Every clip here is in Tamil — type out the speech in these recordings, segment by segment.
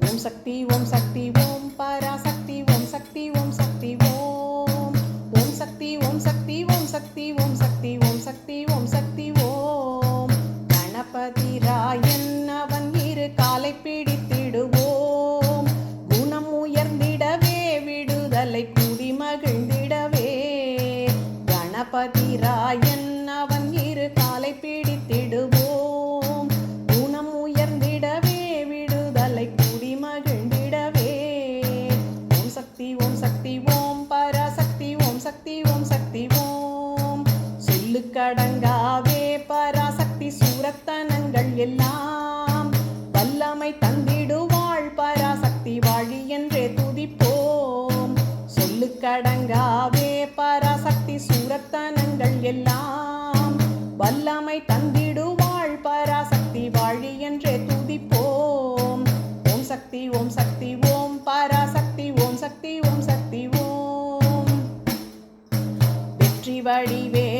ஓம் சக்தி ஓம் சக்தி ஓம் பராசக்தி ஓம் சக்தி ஓம் சக்தி ஓம் ஓம் சக்தி ஓம் சக்தி ஓம் சக்தி ஓம் சக்தி ஓம் சக்தி ஓம் சக்தி ஓம் கணபதி ராயன் அவன் இரு காலை பிடித்திடுவோம் குணம் உயர்ந்திடவே விடுதலை சொல்லுக்கடங்காவே பராசக்தி சூரத்தனங்கள் எல்லாம் வல்லமை தந்திடுவாள். பராசக்தி வாழி என்றே துதிப்போம். சொல்லுக்கடங்காவே பராசக்தி சூரத்தனங்கள் எல்லாம் வல்லமை தந்திடுவாள். பராசக்தி வாழி என்றே துதிப்போம். ஓம் சக்தி ஓம் சக்தி ஓம். பராசக்தி ஓம் சக்தி ஓம் சக்தி ஓம். வெற்றி வடிவே.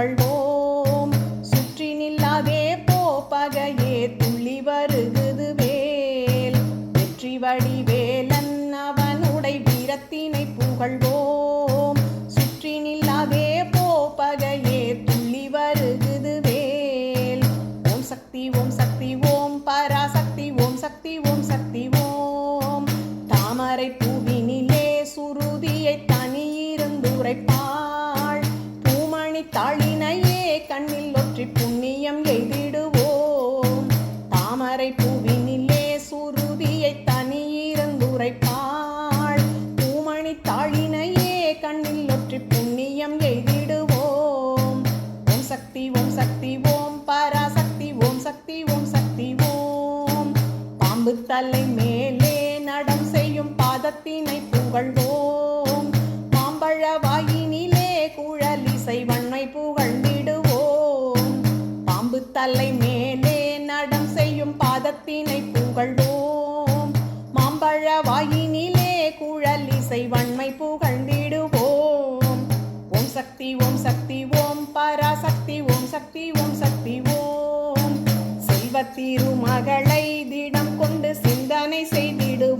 புகழ்வோம் சுற்றி நில்லாதே போ பகையே துள்ளி வருகுது வேல். வெற்றி வடிவேலன் அவனுடை வீரத்தினை புகழ்வோம். சுற்றி நில்லாதே போ பகையே துள்ளி வருகுது வேல். ஓம் சக்தி ஓம் சக்தி ஓம் பராசக்தி ஓம் சக்தி ஓம் சக்தி ஓம். தாமரை பூவினிலே சுருதியை தனியிருந்துரைப்பாள் பூமணி புண்ணியம் எய்திடுவோம். ஓம் சக்தி ஓம் சக்தி ஓம் பராசக்தி ஓம் சக்தி ஓம் சக்தி ஓம். பாம்பு தலை மேலே நடம் செய்யும் பாதத்தினை புகழ்வோம். மாம்பழ வாயினிலே குழல் இசை வண்ணை புகழ்ந்திடுவோம். பாம்பு தலை மேலே நடம் செய்யும் பாதத்தினை புகழ்வோம். மாம்பழ வாயினிலே குழலிசை வன்மை புகழ்ந்திடுவோம் ஓம் சக்தி ஓம் சக்தி ஓம் பராசக்தி ஓம் சக்தி ஓம் சக்தி ஓம். செல்வ மகளை திடம் கொண்டு சிந்தனை செய்திடுவோம்.